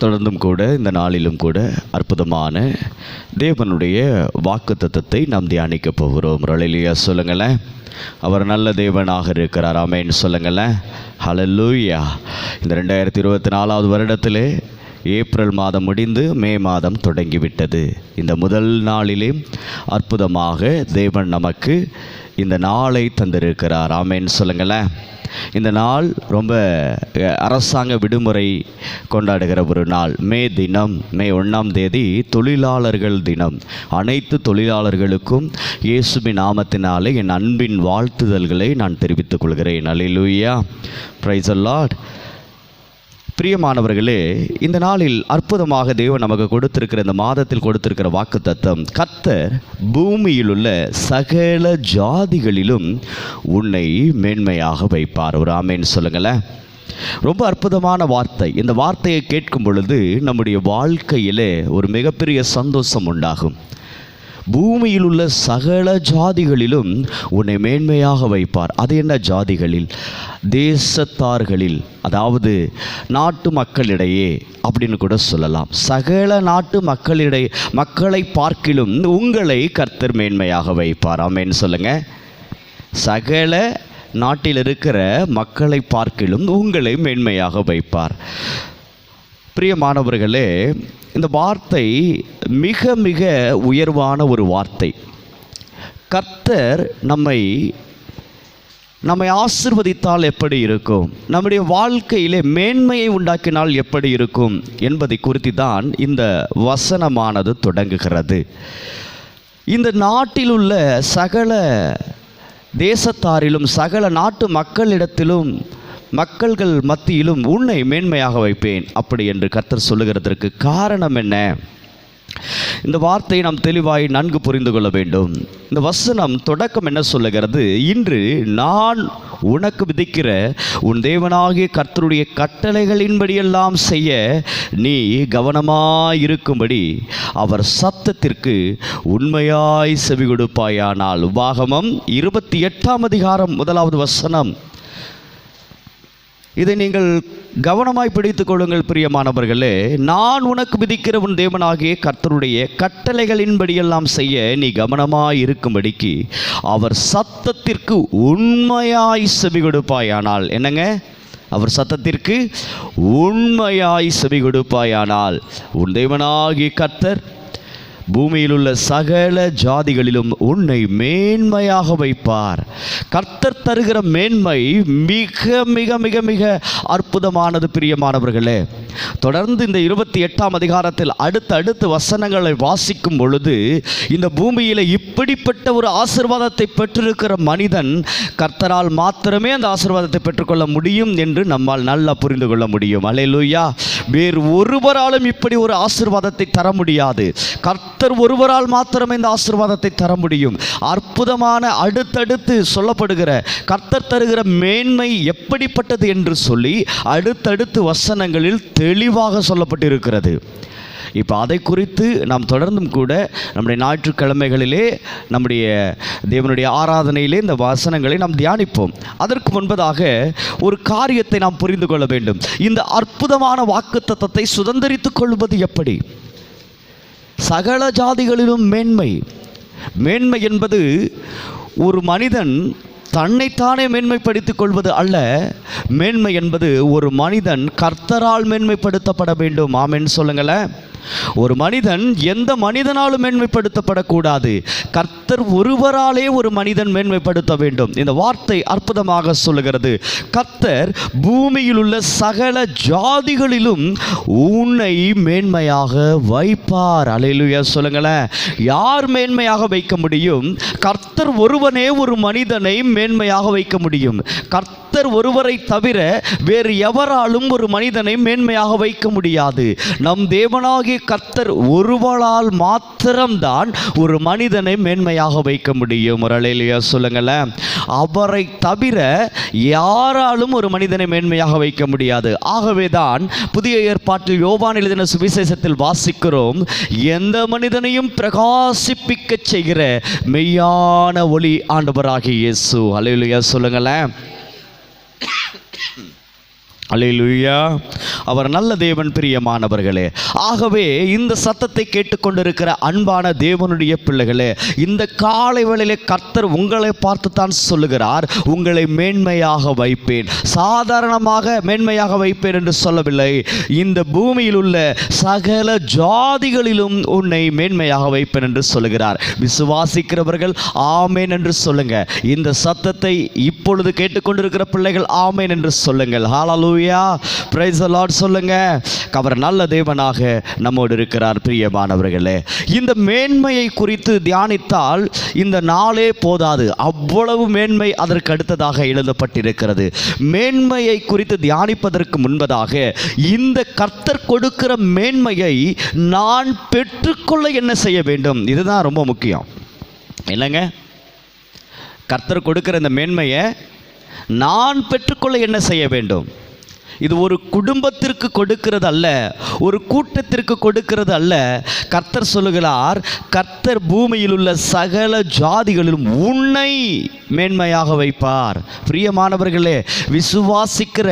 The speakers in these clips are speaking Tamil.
தொடர்ந்தும் கூட இந்த நாளிலும் கூட அற்புதமான தேவனுடைய வாக்கு தத்துவத்தை நாம் தியானிக்க போகிறோம். ரலிலியா சொல்லுங்களேன். அவர் நல்ல தேவனாக இருக்கிறார். ஆமேன்னு சொல்லுங்களேன். ஹலல்லூயா இந்த ரெண்டாயிரத்தி இருபத்தி நாலாவது வருடத்திலே ஏப்ரல் மாதம் முடிந்து மே மாதம் தொடங்கிவிட்டது. இந்த முதல் நாளிலே அற்புதமாக தேவன் நமக்கு இந்த நாளை தந்திருக்கிறார். ஆமேன்னு சொல்லுங்களேன். இந்த நாள் ரொம்ப அரசாங்க விடுமுறை கொண்டாடுகிற ஒரு நாள். மே தினம் மே ஒன்றாம் தேதி தொழிலாளர்கள் தினம். அனைத்து தொழிலாளர்களுக்கும் இயேசுவின் நாமத்தினாலே என் அன்பின் வாழ்த்துதல்களை நான் தெரிவித்துக் கொள்கிறேன். அலிலூயா ப்ரைஸ் லார்ட் பிரியமானவர்களே இந்த நாளில் அற்புதமாக தேவன் நமக்கு கொடுத்திருக்கிற இந்த மாதத்தில் கொடுத்திருக்கிற வாக்கு தத்துவம் கத்தர் பூமியில் உள்ள சகல ஜாதிகளிலும் உன்னை மேன்மையாக வைப்பார். ஒரு ஆமேன்னு சொல்லுங்களேன். ரொம்ப அற்புதமான வார்த்தை. இந்த வார்த்தையை கேட்கும் பொழுது நம்முடைய வாழ்க்கையிலே ஒரு மிகப்பெரிய சந்தோஷம் உண்டாகும். பூமியில் உள்ள சகல ஜாதிகளிலும் உன்னை மேன்மையாக வைப்பார். அது என்ன ஜாதிகளில்? தேசத்தார்களில். அதாவது நாட்டு மக்களிடையே அப்படின்னு கூட சொல்லலாம். சகல நாட்டு மக்களிடையே மக்களை பார்க்கிலும் உங்களை கர்த்தர் மேன்மையாக வைப்பார். ஆமேன்னு சொல்லுங்க. சகல நாட்டில் இருக்கிற மக்களை பார்க்கிலும் உங்களை மேன்மையாக வைப்பார். பிரியமானவர்களே இந்த வார்த்தை மிக மிக உயர்வான ஒரு வார்த்தை. கர்த்தர் நம்மை நம்மை ஆசிர்வதித்தால் எப்படி இருக்கும்? நம்முடைய வாழ்க்கையிலே மேன்மையை உண்டாக்கினால் எப்படி இருக்கும்? என்பதை குறித்து தான் இந்த வசனமானது தொடங்குகிறது. இந்த நாட்டில் உள்ள சகல தேசத்தாரிலும் சகல நாட்டு மக்களிடத்திலும் மக்கள்கள் மத்தியிலும் உன்னை மேன்மையாக வைப்பேன். அப்படி என்று கர்த்தர் சொல்லுகிறதற்கு காரணம் என்ன? இந்த வார்த்தையை நாம் தெளிவாய் நன்கு புரிந்து கொள்ள வேண்டும். இந்த வசனம் தொடக்கம் என்ன சொல்லுகிறது? இன்று நான் உனக்கு விதிக்கிற உன் தேவனாகிய கர்த்தருடைய கட்டளைகளின்படியெல்லாம் செய்ய நீ கவனமாயிருக்கும்படி அவர் சத்தத்திற்கு உண்மையாய் செவி கொடுப்பாயானால் உபாகமம் இருபத்தி எட்டாம் அதிகாரம் முதலாவது வசனம். இதை நீங்கள் கவனமாய் பிடித்து கொள்ளுங்கள் பிரியமானவர்களே. நான் உனக்கு விதிக்கிற உன் தேவனாகிய கர்த்தருடைய கட்டளைகளின்படியெல்லாம் செய்ய நீ கவனமாய் இருக்கும்படிக்கு அவர் சத்தத்திற்கு உண்மையாய் செவி கொடுப்பாயானால் என்னங்க? அவர் சத்தத்திற்கு உண்மையாய் செவி கொடுப்பாயானால் உன் தேவனாகிய கர்த்தர் பூமியில் உள்ள சகல ஜாதிகளிலும் உன்னை மேன்மையாக வைப்பார். கர்த்தர் தருகிற மேன்மை மிக மிக மிக மிக அற்புதமானது பிரியமானவர்களே. தொடர்ந்து இந்த இருபத்தி எட்டாம் அதிகாரத்தில் அடுத்த அடுத்த வசனங்களை வாசிக்கும் பொழுது இந்த பூமியில் இப்படிப்பட்ட ஒரு ஆசிர்வாதத்தை பெற்றிருக்கிற மனிதன் கர்த்தரால் மாத்திரமே அந்த ஆசிர்வாதத்தை பெற்றுக்கொள்ள முடியும் என்று நம்மால் நல்லா புரிந்து கொள்ள முடியும். அலையலுயா. வேறு ஒருவராலும் இப்படி ஒரு ஆசிர்வாதத்தை தர முடியாது. கர்த்த கர்த்தர் ஒருவரால் மாத்திரமே இந்த ஆசிர்வாதத்தை தர முடியும். அற்புதமான அடுத்தடுத்து சொல்லப்படுகிற கர்த்தர் தருகிற மேன்மை எப்படிப்பட்டது என்று சொல்லி அடுத்தடுத்து வசனங்களில் தெளிவாக சொல்லப்பட்டிருக்கிறது. இப்போ அதை குறித்து நாம் தொடர்ந்தும் கூட நம்முடைய ஞாயிற்றுக்கிழமைகளிலே நம்முடைய தேவனுடைய ஆராதனையிலே இந்த வசனங்களை நாம் தியானிப்போம். அதற்கு முன்பதாக ஒரு காரியத்தை நாம் புரிந்து கொள்ள வேண்டும். இந்த அற்புதமான வாக்குத்தத்தத்தை சுதந்திரித்துக் கொள்வது எப்படி? சகல ஜாதிகளிலும் மேன்மை. மேன்மை என்பது ஒரு மனிதன் தன்னைத்தானே மேன்மைப்படுத்திக் கொள்வது அல்ல. மேன்மை என்பது ஒரு மனிதன் கர்த்தரால் மேன்மைப்படுத்தப்பட வேண்டும். ஆமென்னு சொல்லுங்களேன். ஒரு மனிதன் எந்த மனிதனாலும் மேன்மைப்படுத்தப்படக்கூடாது. கர்த்தர் ஒருவராலே ஒரு மனிதன் மேன்மைப்படுத்த வேண்டும். இந்த வார்த்தை அற்புதமாக சொல்லுகிறது. கர்த்தர் பூமியில் உள்ள சகல ஜாதிகளிலும் உன்னை மேன்மையாக வைப்பார். அலையிலுயா சொல்லுங்களேன். யார் மேன்மையாக வைக்க முடியும்? கர்த்தர் ஒருவனே ஒரு மனிதனை மேன்மையாக வைக்க முடியும். கர்த்தர் ஒருவரை தவிர வேறு எவராலும் ஒரு மனிதனை மேன்மையாக வைக்க முடியாது. நம் தேவனாகிய கர்த்தர் ஒருவளால் மாத்திரம்தான் ஒரு மனிதனை மேன்மையாக வைக்க முடியும். முரளிலையா சொல்லுங்களேன். அவரை தவிர யாராலும் ஒரு மனிதனை மேன்மையாக வைக்க முடியாது. ஆகவே தான் புதிய ஏற்பாட்டில் யோவான் எழுதின சுவிசேஷத்தில் வாசிக்கிறோம் எந்த மனிதனையும் பிரகாசிப்பிக்க செய்கிற மெய்யான ஒளி ஆண்டவராகிய இயேசு. அலையிலையா சொல்லுங்களேன். அல்லேலூயா. அவர் நல்ல தேவன் பிரியமானவர்களே. ஆகவே இந்த சத்தத்தை கேட்டுக்கொண்டிருக்கிற அன்பான தேவனுடைய பிள்ளைகளே இந்த காலை வேளையிலே கர்த்தர் உங்களை பார்த்து தான் சொல்லுகிறார். உங்களை மேன்மையாக வைப்பேன். சாதாரணமாக மேன்மையாக வைப்பேன் என்று சொல்லவில்லை. இந்த பூமியில் உள்ள சகல ஜாதிகளிலும் உன்னை மேன்மையாக வைப்பேன் என்று சொல்லுகிறார். விசுவாசிக்கிறவர்கள் ஆமேன் என்று சொல்லுங்க. இந்த சத்தத்தை இப்பொழுது கேட்டுக்கொண்டிருக்கிற பிள்ளைகள் ஆமேன் என்று சொல்லுங்கள். ஹாலாலு praise பிரைஸ் லார்ட் சொல்லுங்க. அவர் நல்ல தேவனாக நம்மோடு இருக்கிறார் பிரியமானவர்களே. இந்த மேன்மையை குறித்து தியானித்தால் இந்த நாளே போதாது. அவ்வளவு மேன்மை அதற்கு அடுத்ததாக எழுதப்பட்டிருக்கிறது. மேன்மையை குறித்து தியானிப்பதற்கு முன்பதாக இந்த கர்த்தர் கொடுக்கிற மேன்மையை நான் பெற்றுக்கொள்ள என்ன செய்ய வேண்டும்? இதுதான் ரொம்ப முக்கியம். என்னங்க? கர்த்தர் கொடுக்கிற இந்த மேன்மையை நான் பெற்றுக்கொள்ள என்ன செய்ய வேண்டும்? இது ஒரு குடும்பத்திற்கு கொடுக்கிறது அல்ல ஒரு கூட்டத்திற்கு கொடுக்கிறது அல்ல கர்த்தர் சொல்லுகிறார் கர்த்தர் பூமியில் உள்ள சகல ஜாதிகளிலும் உன்னை மேன்மையாக வைப்பார். பிரியமானவர்களே விசுவாசிக்கிற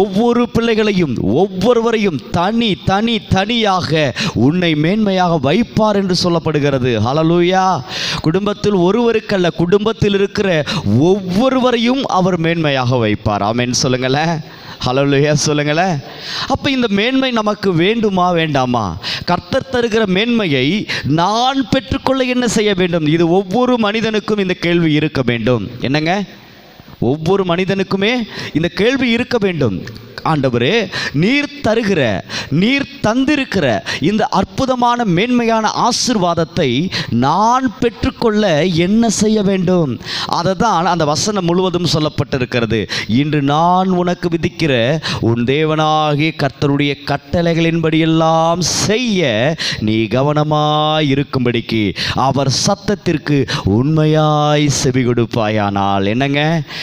ஒவ்வொரு பிள்ளைகளையும் ஒவ்வொருவரையும் தனி தனி தனியாக உன்னை மேன்மையாக வைப்பார் என்று சொல்லப்படுகிறது. ஹலலூயா குடும்பத்தில் ஒருவருக்கல்ல குடும்பத்தில் இருக்கிற ஒவ்வொருவரையும் அவர் மேன்மையாக வைப்பார். ஆமேன்னு சொல்லுங்களேன். ஹலலுயா சொல்லுங்களேன். அப்போ இந்த மேன்மை நமக்கு வேண்டுமா வேண்டாமா? கர்த்தர் தருகிற மேன்மையை நான் பெற்றுக்கொள்ள என்ன செய்ய வேண்டும்? இது ஒவ்வொரு மனிதனுக்கும் இந்த கேள்வி இருக்க வேண்டும். என்னங்க? ஒவ்வொரு மனிதனுக்குமே இந்த கேள்வி இருக்க வேண்டும். ஆண்டவரே நீர் தருகிற நீர் தந்திருக்கிற இந்த அற்புதமான மேன்மையான ஆசிர்வாதத்தை நான் பெற்றுக்கொள்ள என்ன செய்ய வேண்டும்? அதை தான் அந்த வசனம் முழுவதும் சொல்லப்பட்டிருக்கிறது. இன்று நான் உனக்கு விதிக்கிற உன் தேவனாகிய கர்த்தருடைய கட்டளைகளின்படியெல்லாம் செய்ய நீ கவனமாய் இருக்கும்படிக்கு அவர் சத்தத்திற்கு உண்மையாய் செவி கொடுப்பாயானால் என்னங்க?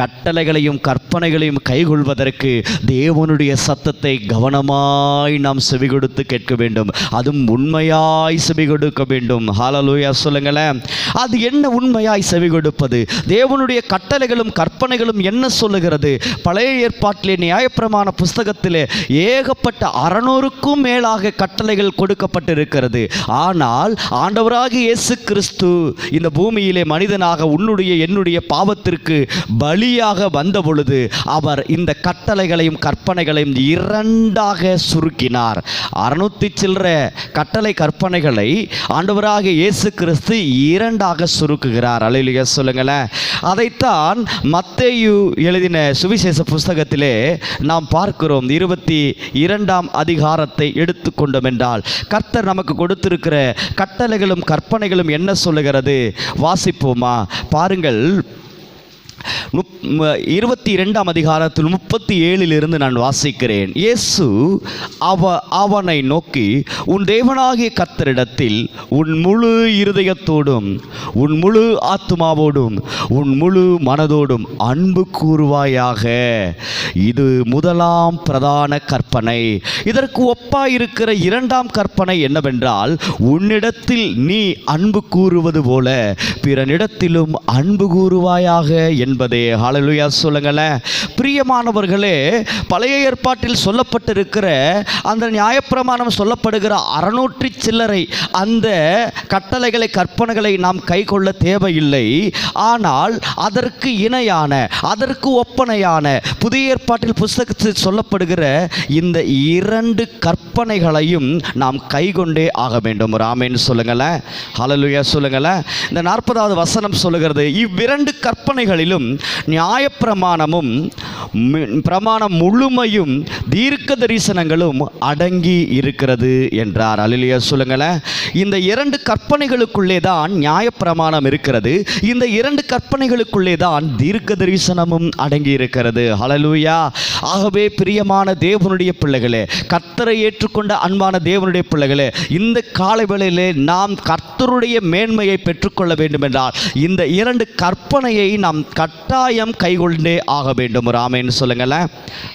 கட்டளைகளையும் கற்பனைகளையும் கைகொள்வதற்கு தேவனுடைய சத்தத்தை கவனமாய் நாம் செவி கொடுத்து கேட்க வேண்டும். அதுவும் உண்மையாய் செவி கொடுக்க வேண்டும். ஹாலலூயா சொல்லுங்களேன். அது என்ன உண்மையாய் செவி கொடுப்பது? தேவனுடைய கட்டளைகளும் கற்பனைகளும் என்ன சொல்லுகிறது? பழைய ஏற்பாட்டிலே நியாயப்பிரமாண புஸ்தகத்திலே ஏகப்பட்ட அறநூறுக்கும் மேலாக கட்டளைகள் கொடுக்கப்பட்டிருக்கிறது. ஆனால் ஆண்டவராக இயேசு கிறிஸ்து இந்த பூமியிலே மனிதனாக உன்னுடைய என்னுடைய பாவத்திற்கு பலி வந்த பொழுது அவர் இந்த கட்டளைகளையும் கற்பனைகளையும் இரண்டாக சுருக்கினார். அறுநூத்தி சில்லற கட்டளை கற்பனைகளை ஆண்டவராக இயேசு கிறிஸ்து இரண்டாக சுருக்குகிறார். அலையிலிய சொல்லுங்களேன். அதைத்தான் மத்தேயு எழுதின சுவிசேஷ புஸ்தகத்திலே நாம் பார்க்கிறோம். இருபத்தி இரண்டாம் அதிகாரத்தை எடுத்துக்கொண்டோம் என்றால் கர்த்தர் நமக்கு கொடுத்திருக்கிற கட்டளைகளும் கற்பனைகளும் என்ன சொல்லுகிறது? வாசிப்போமா? பாருங்கள். முப் இருபத்தி இரண்டாம் அதிகாரத்தில் முப்பத்தி ஏழிலிருந்து நான் வாசிக்கிறேன். இயேசு அவ அவனை நோக்கி உன் தேவனாகிய கத்தரிடத்தில் உன் முழு இருதயத்தோடும் உன் முழு ஆத்மாவோடும் உன் முழு மனதோடும் அன்பு கூறுவாயாக. இது முதலாம் பிரதான கற்பனை. இதற்கு ஒப்பாயிருக்கிற இரண்டாம் கற்பனை என்னவென்றால் உன்னிடத்தில் நீ அன்பு கூறுவது போல பிறனிடத்திலும் அன்பு கூறுவாயாக என்பதே. ஹாலலுயா சொல்லுங்களேன். பிரியமானவர்களே பழைய ஏற்பாட்டில் சொல்லப்பட்டிருக்கிற அந்த நியாயப்பிரமாணம் சொல்லப்படுகிற அறநூற்றி சில்லறை அந்த கட்டளைகளை கற்பனைகளை நாம் கை கொள்ள தேவையில்லை. ஆனால் அதற்கு இணையான அதற்கு ஒப்பனையான புதிய ஏற்பாட்டில் புஸ்தகத்தில் சொல்லப்படுகிற இந்த இரண்டு கற்பனைகளையும் நாம் கைகொண்டே ஆக வேண்டும். ராமேன்னு சொல்லுங்களேன். ஹலலுயா சொல்லுங்களேன். இந்த நாற்பதாவது வசனம் சொல்லுகிறது இவ்விரண்டு கற்பனைகளிலும் நியாயப்பிரமாணமும் பிரமாணம் முழுமையும் தீர்க்க தரிசனங்களும் அடங்கி இருக்கிறது என்றார். அலிலியா சொல்லுங்களேன். இந்த இரண்டு கற்பனைகளுக்குள்ளே தான் நியாயப்பிரமாணம் இருக்கிறது. இந்த இரண்டு கற்பனைகளுக்குள்ளே தான் தீர்க்க தரிசனமும் அடங்கி இருக்கிறது. அலலூயா ஆகவே பிரியமான தேவனுடைய பிள்ளைகளே கர்த்தரை ஏற்றுக்கொண்ட அன்பான தேவனுடைய பிள்ளைகளே இந்த காலை வேளையிலே நாம் கர்த்தருடைய மேன்மையை பெற்றுக்கொள்ள வேண்டும் என்றால் இந்த இரண்டு கற்பனையை நாம் கட்டாயம் கைகொண்டே ஆக வேண்டும். ராமேன்னு சொல்லுங்களேன்.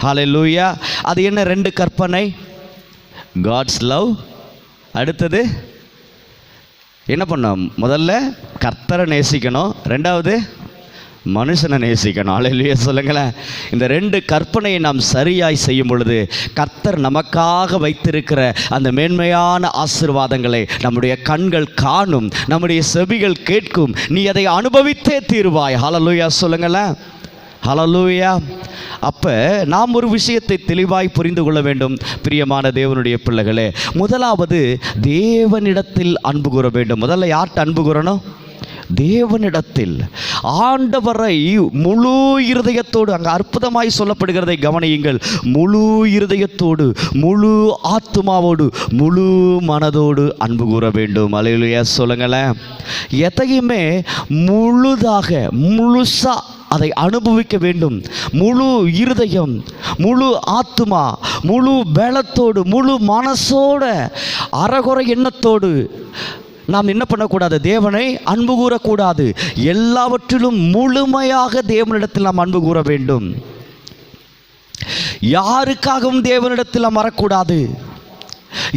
ஹalleluya அது என்ன ரெண்டு கற்பனை? காட்ஸ் லவ் அடுத்தது என்ன பண்ணோம் முதல்ல கர்த்தரை நேசிக்கணும். ரெண்டாவது மனுஷனை நேசிக்கணும். அலையிலேயே சொல்லுங்களேன். இந்த ரெண்டு கற்பனையை நாம் சரியாய் செய்யும் பொழுது கர்த்தர் நமக்காக வைத்திருக்கிற அந்த மேன்மையான ஆசீர்வாதங்களை நம்முடைய கண்கள் காணும் நம்முடைய செவிகள் கேட்கும். நீ அதை அனுபவித்தே தீருவாய். ஹலலூயா சொல்லுங்களேன். ஹலலூயா அப்போ நாம் ஒரு விஷயத்தை தெளிவாய் புரிந்து கொள்ள வேண்டும் பிரியமான தேவனுடைய பிள்ளைகளே. முதலாவது தேவனிடத்தில் அன்பு கூற வேண்டும். முதல்ல யார்கிட்ட அன்பு கூறணும்? தேவனிடத்தில் ஆண்டவரை முழு இருதயத்தோடு அங்கே அற்புதமாய் சொல்லப்படுகிறதை கவனியுங்கள். முழு இருதயத்தோடு முழு ஆத்துமாவோடு முழு மனதோடு அன்பு கூற வேண்டும். அலையிலுயா சொல்லுங்களேன். எதையுமே முழுதாக முழுசா அதை அனுபவிக்க வேண்டும். முழு இருதயம் முழு ஆத்துமா முழு பலத்தோடு முழு மனசோட அறகுறை எண்ணத்தோடு நாம் என்ன பண்ணக்கூடாது? தேவனை அன்பு கூறக்கூடாது. எல்லாவற்றிலும் முழுமையாக தேவனிடத்தில் நாம் அன்பு கூற வேண்டும். யாருக்காகவும் தேவனிடத்தில் அமரக்கூடாது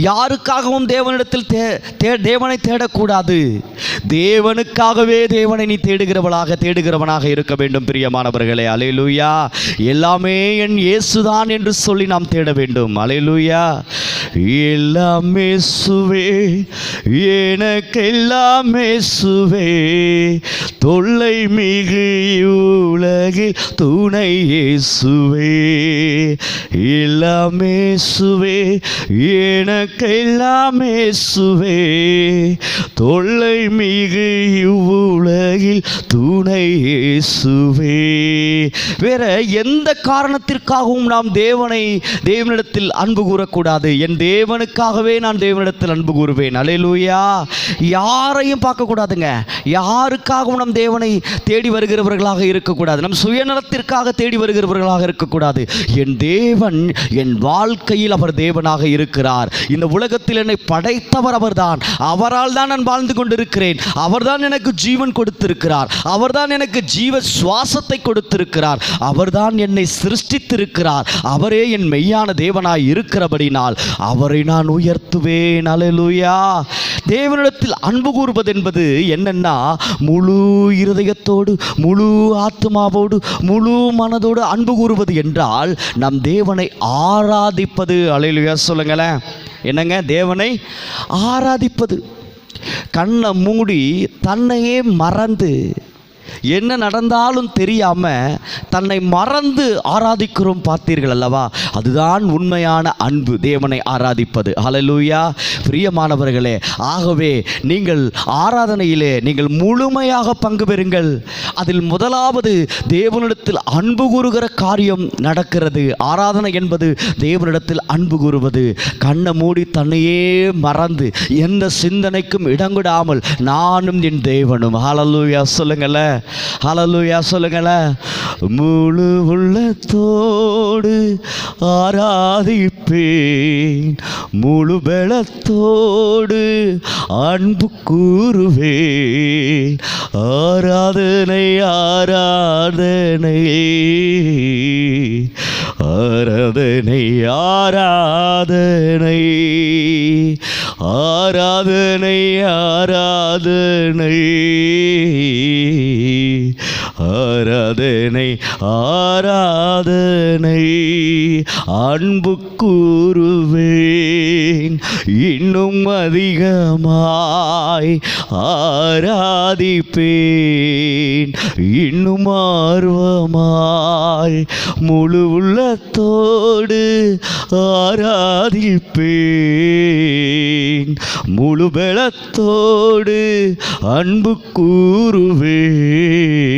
யாருக்காகவும் தேவனிடத்தில் தே தே தேவனை தேடக்கூடாது. தேவனுக்காகவே தேவனை நீ தேடுகிறவளாக தேடுகிறவனாக இருக்க வேண்டும் பிரியமானவர்களே. அலையலூயா எல்லாமே என் இயேசுதான் என்று சொல்லி நாம் தேட வேண்டும். அலையலூயா எல்லாம் இயேசுவே எனக்கெல்லாம் சுவே தொல்லை மிகு உலகில் துணை இயேசுவே. எல்லாமே சுவே என எனக்கெல்லாமே சுவே தொல்லை மிகு இவ்வுலகில் துணை இயேசுவே. வேற எந்த காரணத்திற்காகவும் நாம் தேவனை தேவனிடத்தில் அன்பு கூறக்கூடாது. என் தேவனுக்காகவே நான் தேவனிடத்தில் அன்பு கூறுவேன். அலையலூயா யாரையும் பார்க்கக்கூடாதுங்க. யாருக்காகவும் நம் தேவனை தேடி வருகிறவர்களாக இருக்கக்கூடாது. நம் சுயநலத்திற்காக தேடி வருகிறவர்களாக இருக்கக்கூடாது. என் தேவன் என் வாழ்க்கையில் அவர் தேவனாக இருக்கிறார். இந்த உலகத்தில் என்னை படைத்தவர் அவர்தான். அவரால் தான் நான் வாழ்ந்து கொண்டிருக்கிறேன். அவர்தான் எனக்கு ஜீவன் கொடுத்திருக்கிறார். அவர்தான் எனக்கு ஜீவ சுவாசத்தை கொடுத்திருக்கிறார். அவர்தான் என்னை சிருஷ்டித்திருக்கிறார். அவரே என் மெய்யான தேவனாய் இருக்கிறபடினால் அவரை நான் உயர்த்துவேன். அலலுயா தேவனிடத்தில் அன்பு கூறுவது என்பது என்னன்னா முழு இருதயத்தோடு முழு ஆத்மாவோடு முழு மனதோடு அன்பு கூறுவது என்றால் நம் தேவனை ஆராதிப்பது. அலையிலுயா சொல்லுங்களேன். என்னங்க? தேவனை ஆராதிப்பது. கண்ணை மூடி தன்னையே மறந்து என்ன நடந்தாலும் தெரியாம தன்னை மறந்து ஆராதிக்கிறோம் பார்த்தீர்கள் அல்லவா? அதுதான் உண்மையான அன்பு. தேவனை ஆராதிப்பது. ஹலலூயா பிரியமானவர்களே ஆகவே நீங்கள் ஆராதனையிலே நீங்கள் முழுமையாக பங்கு பெறுங்கள். அதில் முதலாவது தேவனிடத்தில் அன்பு கூறுகிற காரியம் நடக்கிறது. ஆராதனை என்பது தேவனிடத்தில் அன்பு கூறுவது. கண்ணை மூடி தன்னையே மறந்து எந்த சிந்தனைக்கும் இடங்கிடாமல் நானும் என் தேவனும். ஹலலூயா சொல்லுங்களேன். ஹalleluya சொல்லுங்களேன் முழு உள்ளத்தோடு ஆராதிப்பேன். முழு பலத்தோடு அன்பு கூறுவேன். ஆராதனை ஆராதனை. ஆராதனை ஆராதனை. ஆராதனை ஆராதனை. ஆராதனை ஆராதனை. அன்பு கூறுவேன் இன்னும் அதிகமாய் ஆராதிப்பேன். இன்னும் ஆர்வமாய் முழு உள்ளத்தோடு ஆராதிப்பேன். முழு பலத்தோடு அன்பு கூறுவேன்.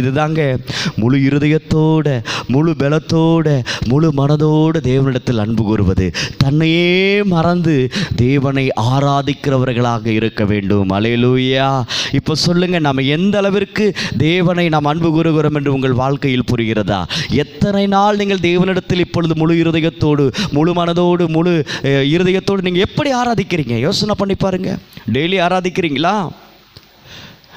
இதுதாங்க. முழு இருதயத்தோட முழு பலத்தோட முழு மனதோட தேவனிடத்தில் அன்பு கூறுவது. தன்னையே மறந்து தேவனை ஆராதிக்கிறவர்களாக இருக்க வேண்டும். அலையலூயா. இப்போ சொல்லுங்க நம்ம எந்த அளவிற்கு தேவனை நாம் அன்பு கூறுகிறோம் என்று உங்கள் வாழ்க்கையில் புரிகிறதா? எத்தனை நாள் நீங்கள் தேவனிடத்தில் இப்பொழுது முழு இருதயத்தோடு முழு மனதோடு முழு இருதயத்தோடு நீங்கள் எப்படி ஆராதிக்கிறீங்க? யோசனை பண்ணி பாருங்க. டெய்லி ஆராதிக்கிறீங்களா?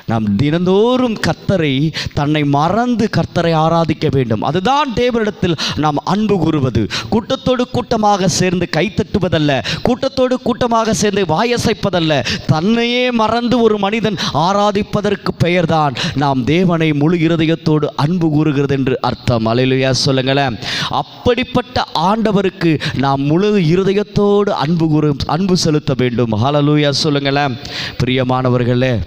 நாம் தினந்தோறும் கர்த்தரை தன்னை மறந்து கர்த்தரை ஆராதிக்க வேண்டும். அதுதான் தேவரிடத்தில் நாம் அன்பு கூறுவது. கூட்டத்தோடு கூட்டமாக சேர்ந்து கைத்தட்டுவதல்ல கூட்டத்தோடு கூட்டமாக சேர்ந்து வாயசைப்பதல்ல. தன்னையே மறந்து ஒரு மனிதன் ஆராதிப்பதற்கு பெயர்தான் நாம் தேவனை முழு இருதயத்தோடு அன்பு கூறுகிறது என்று அர்த்தம். அலையிலுயா சொல்லுங்களேன். அப்படிப்பட்ட ஆண்டவருக்கு நாம் முழு இருதயத்தோடு அன்பு கூறு அன்பு செலுத்த வேண்டும். ஹலலூயா சொல்லுங்களேன். பிரியமானவர்களே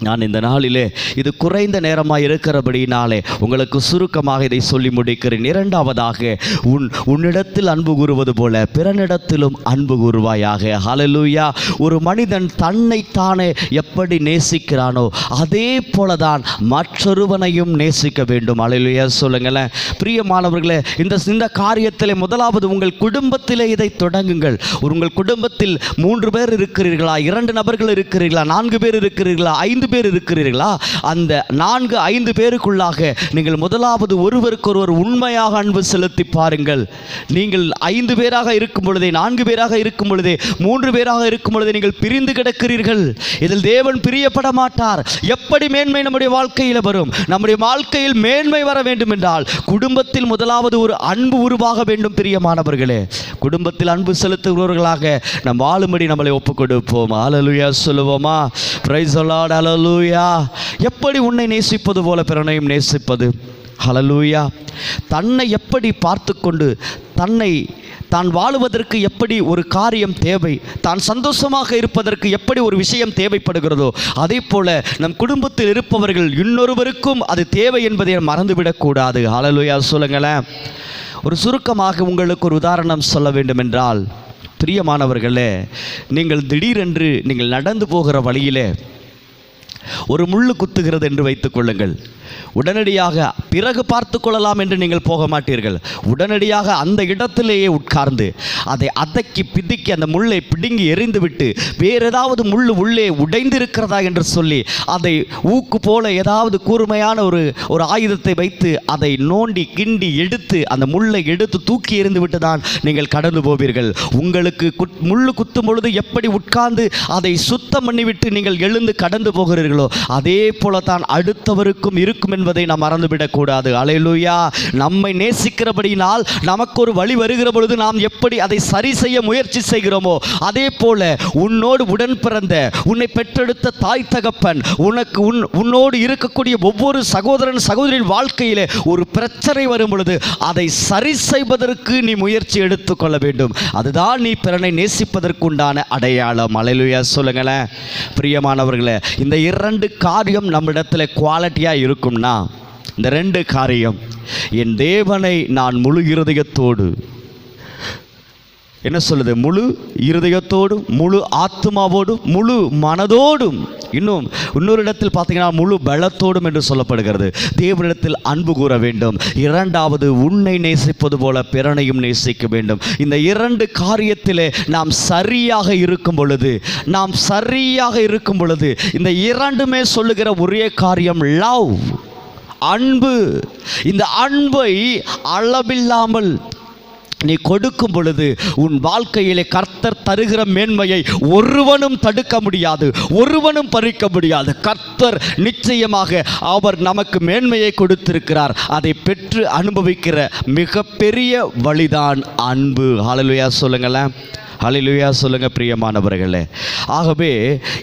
நான் இந்த நாளிலே இது குறைந்த நேரமாக இருக்கிறபடினாலே உங்களுக்கு சுருக்கமாக இதை சொல்லி முடிக்கிறேன். இரண்டாவதாக உன் உன்னிடத்தில் அன்பு கூறுவது போல பிறனிடத்திலும் அன்பு கூறுவாயாக. ஹலலூயா ஒரு மனிதன் தன்னைத்தானே எப்படி நேசிக்கிறானோ அதே போலதான் மற்றொருவனையும் நேசிக்க வேண்டும். அலலுயா சொல்லுங்களேன். பிரியமானவர்களே இந்த இந்த காரியத்திலே முதலாவது உங்கள் குடும்பத்திலே இதை தொடங்குங்கள். உங்கள் குடும்பத்தில் மூன்று பேர் இருக்கிறீர்களா? இரண்டு நபர்கள் இருக்கிறீர்களா? நான்கு பேர் இருக்கிறீர்களா? ஐந்து பேர் இருக்கிறீர்களா? அந்த நான்கு ஐந்து பேருக்குள்ளாக நீங்கள் முதலாவது ஒருவருக்கொருவர் உண்மையாக அன்பு செலுத்தி பாருங்கள். நீங்கள் ஐந்து பேராக இருக்கும் பொழுதே நான்கு பேராக இருக்கும் பொழுதே மூன்று பேராக இருக்கும் பொழுதே நீங்கள் பிரிந்து கிடக்கிறீர்கள். இதில் தேவன் பிரியப்பட மாட்டார். எப்படி மேன்மை நம்முடைய வாழ்க்கையில் வரும்? நம்முடைய வாழ்க்கையில் மேன்மை வர வேண்டும் என்றால் குடும்பத்தில் முதலாவது ஒரு அன்பு உருவாக வேண்டும் பிரியமானவர்களே. குடும்பத்தில் அன்பு செலுத்துகிறவர்களாக நம் வாழும்படி நம்மளை ஒப்புக் கொடுப்போம் ஆலலுயா சொல்லுவோமா பிரைஸ் ஹலலூயா எப்படி உன்னை நேசிப்பது போல பிறனையும் நேசிப்பது? ஹலலூயா தன்னை எப்படி பார்த்து கொண்டு தன்னை தான் வாழுவதற்கு எப்படி ஒரு காரியம் தேவை தான் சந்தோஷமாக இருப்பதற்கு எப்படி ஒரு விஷயம் தேவைப்படுகிறதோ அதே போல நம் குடும்பத்தில் இருப்பவர்கள் இன்னொருவருக்கும் அது தேவை என்பதை மறந்துவிடக்கூடாது ஹalleluya சொல்லுங்களேன். ஒரு சுருக்கமாக உங்களுக்கு ஒரு உதாரணம் சொல்ல வேண்டுமென்றால் பிரியமானவர்களே நீங்கள் திடீரென்று நீங்கள் நடந்து போகிற வழியிலே ஒரு முள்ளு குத்துகிறது என்று வைத்துக் கொள்ளுங்கள். உடனடியாக பிறகு பார்த்து கொள்ளலாம் என்று நீங்கள் போக மாட்டீர்கள். உடனடியாக அந்த இடத்திலேயே உட்கார்ந்து அதை அதக்கி பிதுக்கி அந்த முள்ளை பிடுங்கி எறிந்துவிட்டு வேறு ஏதாவது முள் உள்ளே உடைந்திருக்கிறதா என்று சொல்லி அதை ஊக்கு போல ஏதாவது கூர்மையான ஒரு ஒரு ஆயுதத்தை வைத்து அதை நோண்டி கிண்டி எடுத்து அந்த முள்ளை எடுத்து தூக்கி எறிந்து விட்டு தான் நீங்கள் கடந்து போவீர்கள். உங்களுக்கு குத் முள்ளு குத்தும் பொழுது எப்படி உட்கார்ந்து அதை சுத்தம் பண்ணிவிட்டு நீங்கள் எழுந்து கடந்து போகிறீர்களோ அதே போல தான் அடுத்தவருக்கும் இருக்கும் இருக்கும் என்பதை நாம் மறந்துவிடக்கூடாது அலையலூயா. நம்மை நேசிக்கிறபடியினால் நமக்கு ஒரு வழி வருகிற பொழுது நாம் எப்படி அதை சரி செய்ய முயற்சி செய்கிறோமோ அதே போல உன்னோடு உடன் பிறந்த உன்னை பெற்றெடுத்த தாய் தகப்பன் உனக்கு உன் உன்னோடு இருக்கக்கூடிய ஒவ்வொரு சகோதரன் சகோதரின் வாழ்க்கையிலே ஒரு பிரச்சனை வரும் பொழுது அதை சரி செய்வதற்கு நீ முயற்சி எடுத்துக்கொள்ள வேண்டும். அதுதான் நீ பிறனை நேசிப்பதற்குண்டான அடையாளம். அலையிலுயா. சொல்லுங்களேன். பிரியமானவர்களே இந்த இரண்டு காரியம் நம்மிடத்தில் குவாலிட்டியாக இருக்கும். இருக்கும்னா இந்த ரெண்டு காரியம் என் தேவனை நான் முழு இருதயத்தோடு என்ன சொல்லுது? முழு இருதயத்தோடும் முழு ஆத்மாவோடும் முழு மனதோடும் இன்னும் இன்னொரு இடத்தில் பார்த்தீங்கன்னா முழு பலத்தோடும் என்று சொல்லப்படுகிறது. தேவனிடத்தில் அன்பு கூற வேண்டும். இரண்டாவது உன்னை நேசிப்பது போல பிறனையும் நேசிக்க வேண்டும். இந்த இரண்டு காரியத்திலே நாம் சரியாக இருக்கும் பொழுது நாம் சரியாக இருக்கும் பொழுது இந்த இரண்டுமே சொல்லுகிற ஒரே காரியம் லவ். அன்பு. இந்த அன்பை அளவில்லாமல் நீ கொடுக்கும் பொழுது உன் வாழ்க்கையிலே கர்த்தர் தருகிற மேன்மையை ஒருவனும் தடுக்க முடியாது ஒருவனும் பறிக்க முடியாது. கர்த்தர் நிச்சயமாக அவர் நமக்கு மேன்மையை கொடுத்திருக்கிறார். அதை பெற்று அனுபவிக்கிற மிகப்பெரிய வழிதான் அன்பு. ஹalleluya சொல்லுங்களேன். ஹalleluya சொல்லுங்க பிரியமானவர்களே. ஆகவே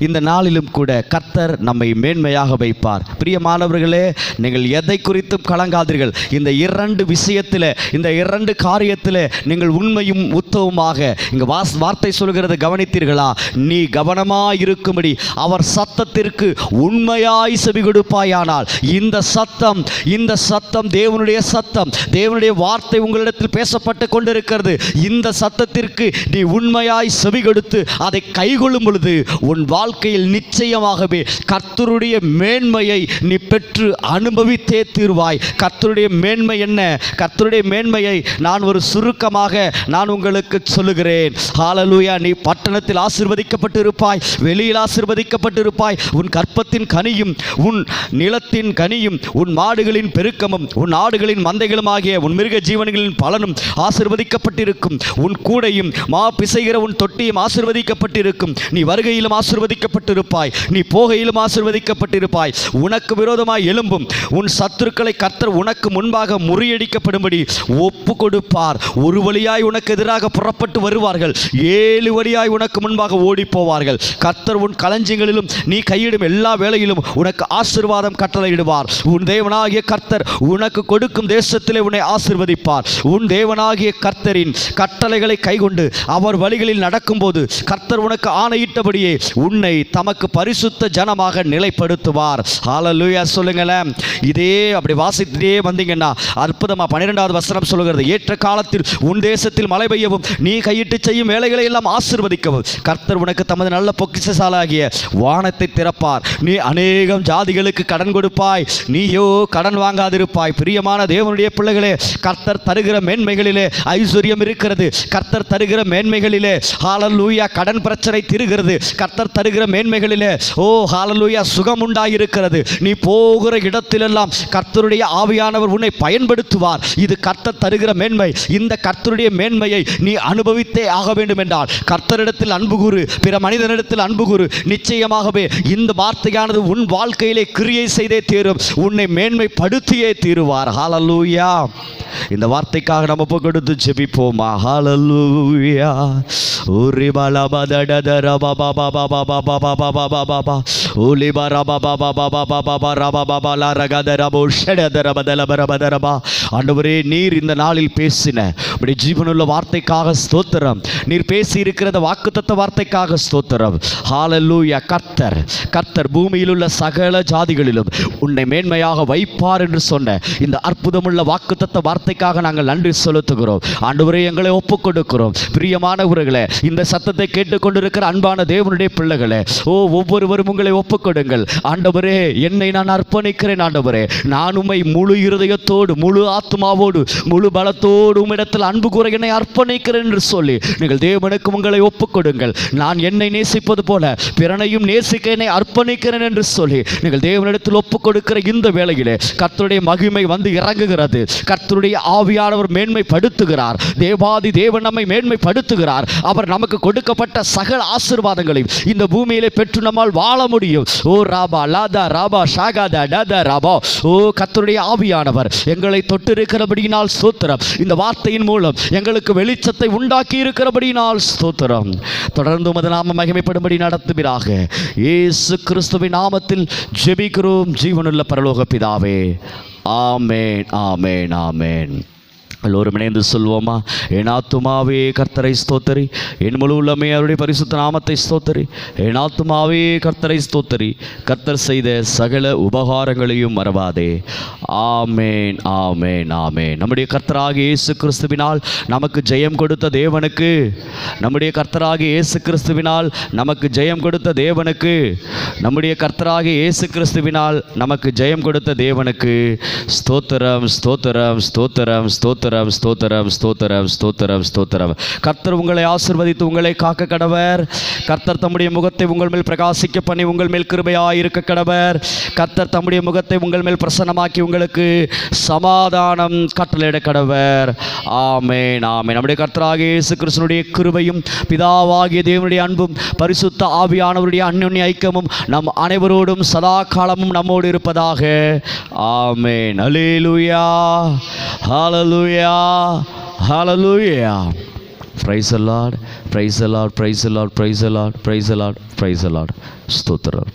இந்த நாளிலும் கூட கர்த்தர் நம்மை மேன்மையாக வைப்பார். பிரியமானவர்களே நீங்கள் எதை குறித்தும் கலங்காதீர்கள். இந்த இரண்டு விஷயத்தில் இந்த இரண்டு காரியத்தில் நீங்கள் உண்மையும் உத்தவமாக இங்கே வாஸ் வார்த்தை சொல்கிறது கவனித்தீர்களா? நீ கவனமாக இருக்கும்படி அவர் சத்தத்திற்கு உண்மையாய் செவி கொடுப்பாயானால் இந்த சத்தம் இந்த சத்தம் தேவனுடைய சத்தம் தேவனுடைய வார்த்தை உங்களிடத்தில் பேசப்பட்டு கொண்டிருக்கிறது. இந்த சத்தத்திற்கு நீ உண்மையாய் செவிகொடுத்து அதை கைகொள்ளும் பொழுது உன் வாழ்க்கையில் நிச்சயமாகவே கர்த்தருடைய மேன்மையை நீ பெற்று அனுபவித்தே தீர்வாய். கர்த்தருடைய மேன்மை என்ன? கர்த்தருடைய மேன்மையை நான் ஒரு சுருக்கமாக நான் உங்களுக்கு சொல்லுகிறேன். ஹாலலூயா நீ பட்டணத்தில் ஆசீர்வதிக்கப்பட்டு இருப்பாய் வெளியில் ஆசீர்வதிக்கப்பட்டு இருப்பாய் உன் கற்பத்தின் கனியும் உன் நிலத்தின் கனியும் உன் மாடுகளின் பெருக்கமும் உன் ஆடுகளின் மந்தைகளும் ஆகிய உன் மிருக ஜீவன்களின் பலனும் ஆசிர்வதிக்கப்பட்டிருக்கும். உன் கூடையும் மா பிச பிசைகிற உன் தொட்டியும் ஆசிர்வதிக்கப்பட்டிருக்கும். நீ வருகையிலும் ஆசிர்வதிக்கப்பட்டிருப்பாய். நீ போகையிலும் ஆசீர்வதிக்கப்பட்டிருப்பாய். உனக்கு விரோதமாய் எழும்பும். உன் சத்துருக்களை கர்த்தர் உனக்கு முன்பாக முறியடிக்கப்படும்படி ஒப்பு கொடுப்பார் ஒரு வழியாய் உனக்கு எதிராக புறப்பட்டு வருவார்கள். ஏழு வழியாய் உனக்கு முன்பாக ஓடி போவார்கள் கர்த்தர் உன் களஞ்சியங்களிலும் நீ கையிடும் எல்லா வேளையிலும் உனக்கு ஆசீர்வாதம் கட்டளையிடுவார். உன் தேவனாகிய கர்த்தர் உனக்கு கொடுக்கும் தேசத்திலே உன்னை ஆசிர்வதிப்பார். உன் தேவனாகிய கர்த்தரின் கட்டளைகளை கைகொண்டு அவர் வழிகளில் நடக்கும்போது கர்த்தர் உனக்கு ஆணையிட்டபடியே உன்னை தமக்கு பரிசுத்த ஜனமாக நிலைப்படுத்துவார். ஹalleluya சொல்லுங்களேன். இதே அப்படி வாசித்தே வந்தீங்கன்னா அற்புதமாக பன்னிரெண்டாவது வசனம் சொல்லுகிறது. ஏற்ற காலத்தில் உன் தேசத்தில் மழை பெய்யவும் நீ கையிட்டு செய்யும் வேலைகளை எல்லாம் ஆசிர்வதிக்கவும். கர்த்தர் உனக்கு தமது நல்ல பொக்கிஷசாலாகிய வானத்தை திறப்பார். நீ அநேகம் ஜாதிகளுக்கு கடன் கொடுப்பாய். நீயோ கடன் வாங்காதிருப்பாய். பிரியமான தேவனுடைய பிள்ளைகளே கர்த்தர் தருகிற மேன்மைகளிலே ஐஸ்வர்யம் இருக்கிறது. கர்த்தர் தருகிற மேன்மைகளில் ஹாலலூயா கடன் பிரச்சனை திருகிறது. கர்த்தர் தருகிற மேன்மைகளிலே ஓ ஹாலலூயா சுகம் உண்டாயிருக்கிறது. நீ போகிற இடத்திலெல்லாம் கர்த்தருடைய ஆவியானவர் உன்னை பயன்படுத்துவார். இது கர்த்தர் தருகிற மேன்மை. இந்த கர்த்தருடைய மேன்மையை நீ அனுபவித்தே ஆக வேண்டும் என்றால் கர்த்தரிடத்தில் அன்பு கூறு பிற மனிதனிடத்தில் அன்பு கூறு. நிச்சயமாகவே இந்த வார்த்தையானது உன் வாழ்க்கையிலே கிரியை செய்தே தீரும். உன்னை மேன்மைப்படுத்தியே தீருவார். ஹாலலூயா இந்த வார்த்தைக்காக நம்ம கொடுத்து ஜெபிப்போமா? ஹாலலூயா ஆண்டவரே நீர் இந்த நாளில் பேசின அப்படி ஜீவனுள்ள வார்த்தைக்காக ஸ்தோத்திரம் நீர் பேசி இருக்கிறத வாக்குத்தத்த வார்த்தைக்காக ஸ்தோத்திரம் ஹாலல்லூயா கர்த்தர் கர்த்தர் பூமியில் உள்ள சகல ஜாதிகளிலும் உன்னை மேன்மையாக வைப்பார் என்று சொன்ன இந்த அற்புதமுள்ள வாக்குத்தத்த வார்த்தைக்காக நாங்கள் நன்றி செலுத்துகிறோம் ஆண்டவரே எங்களை ஒப்புக் கொடுக்கிறோம் பிரியமான ஆண்டவர்களே இந்த சத்தத்தை கேட்டுக்கொண்டிருக்கிற அன்பான தேவனுடைய பிள்ளைகளே ஓ ஒவ்வொருவரும் உங்களை ஒப்புக்கொடுங்கள். ஆண்டவரே என்னை நான் அர்ப்பணிக்கிறேன் ஆண்டவரே. நான் உம்மை முழு இருதயத்தோடு முழு ஆத்மாவோடு முழு பலத்தோடு உம்மிடத்தில் அன்பு கூற என்னை அர்ப்பணிக்கிறேன் என்று சொல்லி நீங்கள் தேவனுக்கு உங்களை ஒப்புக்கொடுங்கள். நான் என்னை நேசிப்பது போல பிறனையும் நேசிக்க என்னை அர்ப்பணிக்கிறேன் என்று சொல்லி நீங்கள் தேவனிடத்தில் ஒப்புக் கொடுக்கிற இந்த வேளையிலே கர்த்தருடைய மகிமை வந்து இறங்குகிறது. கர்த்தருடைய ஆவியானவர் மேன்மைப்படுத்துகிறார். தேவாதி தேவன் நம்மை மேன்மைப்படுத்துகிறார். அவர் நமக்கு கொடுக்கப்பட்ட சகல ஆசீர்வாதங்களையும் இந்த பூமியிலே பெற்று நம்மால் வாழ முடியும். ஓ ராபா லாதா ராபா ஷாகாதா டாதா ராபா. ஓ கத்தருடைய ஆவியானவர் எங்களை தொட்டிருக்கிறபடியினால் ஸ்தோத்திரம். இந்த வார்த்தையின் மூலம் எங்களுக்கு வெளிச்சத்தை உண்டாக்கி இருக்கிறபடியினால் ஸ்தோத்திரம். தொடர்ந்து உமது நாம மகிமைப்படும்படி நடத்துவீராக. இயேசு கிறிஸ்துவின் நாமத்தில் ஜெபிக்கிறோம். ஜீவனுள்ள பரலோக பிதாவே. ஆமேன் ஆமேன் ஆமேன். எல்லோரும் இணைந்து சொல்வோமா? என் ஆத்துமாவே கர்த்தரை ஸ்தோத்தரி. என் முழு உள்ளமே அவருடைய பரிசுத்த நாமத்தை ஸ்தோத்தரி. என் ஆத்துமாவே கர்த்தரை ஸ்தோத்தரி. கர்த்தர் செய்த சகல உபகாரங்களையும் மறவாதே. ஆமேன் ஆமேன் ஆமேன். நம்முடைய கர்த்தராக இயேசு கிறிஸ்துவினால் நமக்கு ஜெயம் கொடுத்த தேவனுக்கு. நம்முடைய கர்த்தராக இயேசு கிறிஸ்துவினால் நமக்கு ஜெயம் கொடுத்த தேவனுக்கு. நம்முடைய கர்த்தராக இயேசு கிறிஸ்துவினால் நமக்கு ஜெயம் கொடுத்த தேவனுக்கு. ஸ்தோத்திரம் ஸ்தோத்திரம் ஸ்தோத்திரம் ஸ்தோத்திரம். ஸ்தோத்திரம் ஸ்தோத்திரம் ஸ்தோத்திரம் ஸ்தோத்திரம் கர்த்தர் உங்களை ஆசிர்வதித்து உங்களை காக்க கடவர். கர்த்தர் தம்முடைய முகத்தை உங்கள் மேல் பிரகாசிக்க பண்ணி உங்கள் மேல் கிருபையாக இருக்க கடவர். கர்த்தர் தம்முடைய முகத்தை உங்கள் மேல் பிரசன்னமாக்கி உங்களுக்கு சமாதானம் கட்டளையிட கடவர். ஆமே நாமே நம்முடைய கர்த்தராக இயேசு கிருஷ்ணனுடைய கிருபையும் பிதாவாகிய தேவனுடைய அன்பும் பரிசுத்த ஆவியானவருடைய அந்யுன்ய ஐக்கியமும் நம் அனைவரோடும் சதா காலமும் நம்மோடு இருப்பதாக. ஆமே அல்லேலூயா ஹalleluya Hallelujah. Praise the Lord. Praise the Lord. Praise the Lord. Praise the Lord. Praise the Lord. Praise the Lord. Stotra.